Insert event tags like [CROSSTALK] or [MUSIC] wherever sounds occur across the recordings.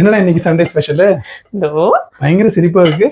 என்னடா இன்னைக்கு Sunday special பயங்கர சிரிப்பா இருக்கு.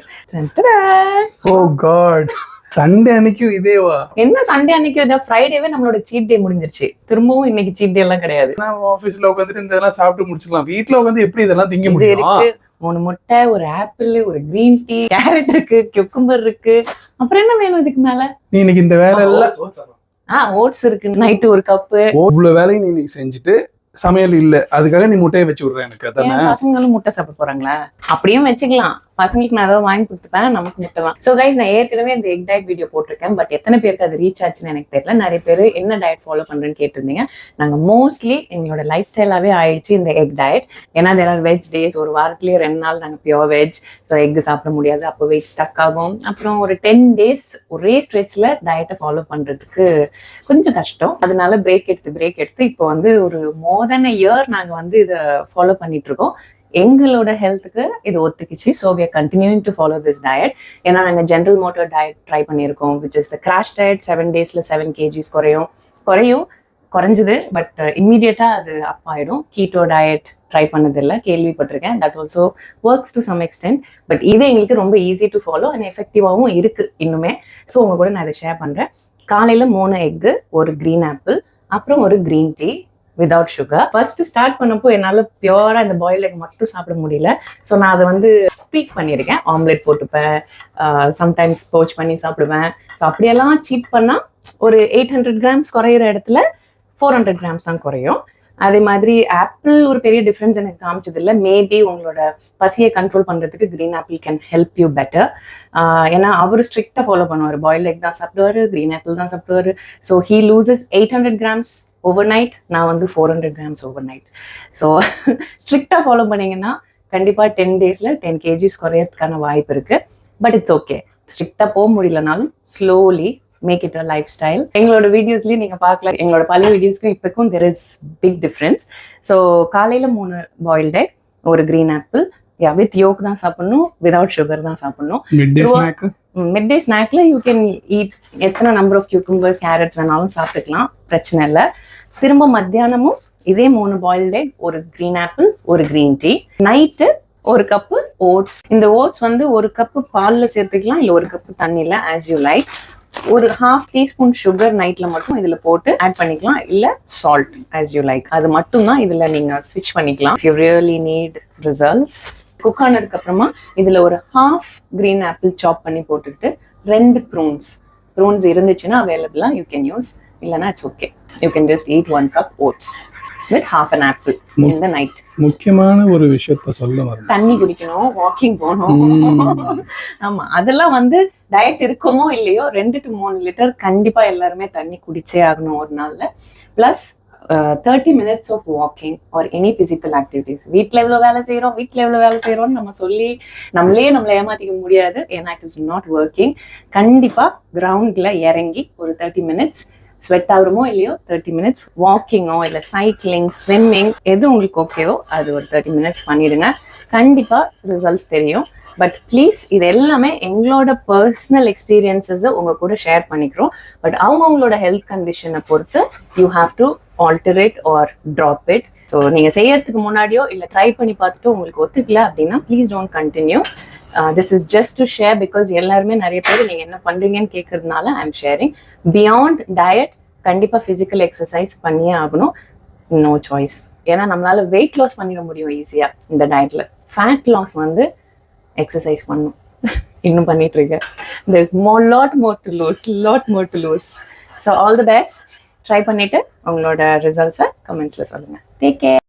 ஓ காட் சண்டே அன்னைக்கும் இதேவா? என்ன சண்டே அன்னைக்கு? இதை ஃப்ரைடேவே நம்மளோட சீட் டே முடிஞ்சிருச்சு. திரும்பவும் இன்னைக்கு சீட் டே எல்லாம் கிடையாது. நான் ஆபீஸ்ல உட்காந்துட்டு இந்த இதெல்லாம் சாப்பிட்டு முடிச்சுக்கலாம். வீட்ல உட்காந்து எப்படி இதெல்லாம் திங்க முடியும்? மூணு முட்டை ஒரு ஆப்பிள் ஒரு கிரீன் டீ கேரட் இருக்கு கியூக்கும்பர் இருக்கு. அப்புறம் என்ன வேணும் இதுக்கு மேல? நீ இன்னைக்கு இந்த வேலை எல்லாம் ஆ ஓட்ஸ் இருக்கு. நைட்டு ஒரு கப்பு இவ்வளவு வேலையும் நீ இன்னைக்கு செஞ்சுட்டு சமையல் இல்ல. அதுக்காக நீ முட்டையை வச்சு விடுற எனக்கு அதானே? பசங்களும் முட்டை சாப்பிட போறாங்களா? அப்படியும் வச்சுக்கலாம். பசங்களுக்கு நான் ஏதாவது வாங்கி கொடுத்துப்பேன் நமக்கு மட்டும் தான். ஸோ கைஸ் நான் ஏற்கனவே இந்த எக் டயட் வீடியோ போட்டிருக்கேன் பட் எத்தனை பேருக்கு அது ரீச் ஆச்சுன்னு எனக்கு தெரியல. நிறைய பேர் என்ன டயட் ஃபாலோ பண்ணுறேன்னு கேட்டிருந்தீங்க. நாங்க மோஸ்ட்லி எங்களோட லைஃப் ஸ்டைலாவே ஆயிடுச்சு இந்த எக் டயட் ஏன்னா தேர் வெஜ் டேஸ் ஒரு வாரத்துலயே ரெண்டு நாள் நாங்கள் பியோர் வெஜ் ஸோ எக் சாப்பிட முடியாது அப்போ வெயிட் ஸ்டக் ஆகும். அப்புறம் ஒரு டென் டேஸ் ஒரே ஸ்ட்ரெச்சில் டயட்டை ஃபாலோ பண்றதுக்கு கொஞ்சம் கஷ்டம். அதனால பிரேக் எடுத்து பிரேக் எடுத்து இப்போ வந்து ஒரு மோர் தென் இயர் நாங்கள் வந்து இதை ஃபாலோ பண்ணிட்டு இருக்கோம். எங்களோட ஹெல்த்துக்கு இது ஒத்துக்குச்சு. So we are continuing to follow this diet ஏன்னா நாங்கள் ஜென்ரல் மோட்டர் டயட் ட்ரை பண்ணியிருக்கோம் which is the crash diet seven டேஸில் செவன் கேஜிஸ் குறையும். குறையும் குறைஞ்சது பட் இம்மிடியட்டாக அது அப் ஆகிடும் கீட்டோ டயட் ட்ரை பண்ணதில்லை. கேள்விப்பட்டிருக்கேன். That also works to some extent but இது எங்களுக்கு ரொம்ப ஈஸி டு ஃபாலோ அண்ட் எஃபெக்டிவாகவும் இருக்குது இன்னுமே. ஸோ உங்கள் கூட நான் இதை ஷேர் பண்ணுறேன் காலையில் மூணு எக்கு ஒரு க்ரீன் ஆப்பிள் அப்புறம் ஒரு green tea without sugar first start பண்ணப்போ என்னால் பியூரா இந்த பாயில் எக் மட்டும் சாப்பிட முடியல. ஸோ நான் அதை வந்து ட்வீக் பண்ணியிருக்கேன். ஆம்லெட் போட்டுப்பேன். சம்டைம்ஸ் போச் பண்ணி சாப்பிடுவேன். ஸோ அப்படியெல்லாம் சீட் பண்ணால் ஒரு எயிட் ஹண்ட்ரட் கிராம்ஸ் குறையிற இடத்துல ஃபோர் ஹண்ட்ரட் கிராம்ஸ் தான் குறையும். அதே மாதிரி ஆப்பிள் ஒரு பெரிய டிஃப்ரென்ஸ் எனக்கு காமிச்சது இல்லை. மேபி உங்களோட பசியை கண்ட்ரோல் பண்ணுறதுக்கு green apple can help you better ஏன்னா அவர் ஸ்ட்ரிக்டாக ஃபாலோ பண்ணுவார். பாயில் எக் தான் சாப்பிடுவார் க்ரீன் ஆப்பிள் தான் சாப்பிடுவார். So he loses eight hundred grams overnight நான் வந்து four hundred grams overnight so ஸ்ட்ரிக்டாக ஃபாலோ பண்ணீங்கன்னா கண்டிப்பாக டென் டேஸில் டென் கேஜிஸ் குறையறதுக்கான வாய்ப்பு இருக்குது பட் இட்ஸ் ஓகே ஸ்ட்ரிக்டாக போக முடியலனாலும் slowly make it a lifestyle எங்களோட வீடியோஸ்லேயும் நீங்கள் பார்க்கலாம். எங்களோட பழைய வீடியோஸ்க்கும் இப்போக்கும் there is big difference so காலையில் மூணு பாயில்டு ஒரு green apple yeah with yolk தான் சாப்பிடணும் விதவுட் சுகர் தான் சாப்பிடணும். மிட் டே ஸ்நாக்ல யூ கேன் ஈட் எத்தனை நம்பர் ஆஃப் கியூக்கும்பர்ஸ் கேரட்ஸ் வேணாலும் சாப்பிட்டுக்கலாம். பிரச்சனை இல்லை. திரும்ப மத்தியானமும் இதே மூணு பாயில்டு ஒரு க்ரீன் ஆப்பிள் ஒரு க்ரீன் டீ நைட்டு ஒரு கப்பு ஓட்ஸ் இந்த ஓட்ஸ் வந்து ஒரு கப்பு பாலில் சேர்த்துக்கலாம் இல்லை ஒரு கப்பு தண்ணியில் ஆஸ் யூ லைக் ஒரு ஹாஃப் டீஸ்பூன் சுகர் நைட்ல மட்டும் இதுல போட்டு ஆட் பண்ணிக்கலாம் இல்ல சால்ட் ஆஸ் யூ லைக் அது மட்டும் தான் இதுல நீங்க ஸ்விட்ச் பண்ணிக்கலாம். You really need results cook ஆனதுக்கு அப்புறமா இதுல ஒரு ஹாஃப் கிரீன் ஆப்பிள் சாப் பண்ணி போட்டுக்கிட்டு ரெண்டு ப்ரூன்ஸ் ப்ரூன்ஸ் இருந்துச்சுன்னா அவைலபிளா யூ கேன் யூஸ் இல்லைன்னா it's okay you can just eat one cup oats with half an apple இந்த நைட் முக்கியமான ஒரு விஷயத்த சொல்ல தண்ணி குடிக்கணும் வாக்கிங் போகணும். ஆமா அதெல்லாம் வந்து டயட் இருக்குமோ இல்லையோ ரெண்டு டு மூணு லிட்டர் கண்டிப்பா எல்லாருமே தண்ணி குடிச்சே ஆகணும் ஒரு நாள்ல. Plus thirty minutes of walking or any physical activities வீட்டில் எவ்வளோ வேலை செய்கிறோம் வீட்டில் எவ்வளோ வேலை செய்கிறோம்னு நம்ம சொல்லி நம்மளே நம்மளை ஏமாத்திக்க முடியாது. ஏன்னா இட் இஸ் நாட் ஒர்க்கிங் கண்டிப்பாக கிரவுண்டில் இறங்கி ஒரு தேர்ட்டி மினிட்ஸ் ஸ்வெட் ஆகுறமோ இல்லையோ தேர்ட்டி மினிட்ஸ் வாக்கிங்கோ இல்லை சைக்கிளிங் ஸ்விம்மிங் எது உங்களுக்கு ஓகேவோ அது ஒரு தேர்ட்டி மினிட்ஸ் பண்ணிடுங்க. கண்டிப்பாக ரிசல்ட்ஸ் தெரியும். பட் ப்ளீஸ் இது எல்லாமே எங்களோட பர்சனல் எக்ஸ்பீரியன்ஸஸை உங்கள் கூட ஷேர் பண்ணிக்கிறோம். பட் அவங்கவுங்களோட ஹெல்த் கண்டிஷனை பொறுத்து you have to alternate or drop it so நீங்கள் செய்யறதுக்கு முன்னாடியோ இல்லை ட்ரை பண்ணி பார்த்துட்டு உங்களுக்கு ஒத்துக்கல அப்படின்னா please don't continue this is just to share because எல்லாருமே நிறைய பேர் நீங்கள் என்ன பண்ணுறீங்கன்னு கேட்கறதுனால I am sharing beyond diet கண்டிப்பாக ஃபிசிக்கல் எக்ஸசைஸ் பண்ணியே ஆகணும். நோ சாய்ஸ் ஏன்னா நம்மளால வெயிட் லாஸ் பண்ணிட முடியும் ஈஸியாக இந்த டயட்ல ஃபேட் லாஸ் வந்து எக்ஸசைஸ் பண்ணும். [LAUGHS] இன்னும் பண்ணிட்டு இருக்கேன். There is more lot more to lose lot more to lose so all the best try பண்ணிட்டு உங்களோட ரிசல்ட்ஸை கமெண்ட்ஸில் சொல்லுங்கள் டேக் கேர்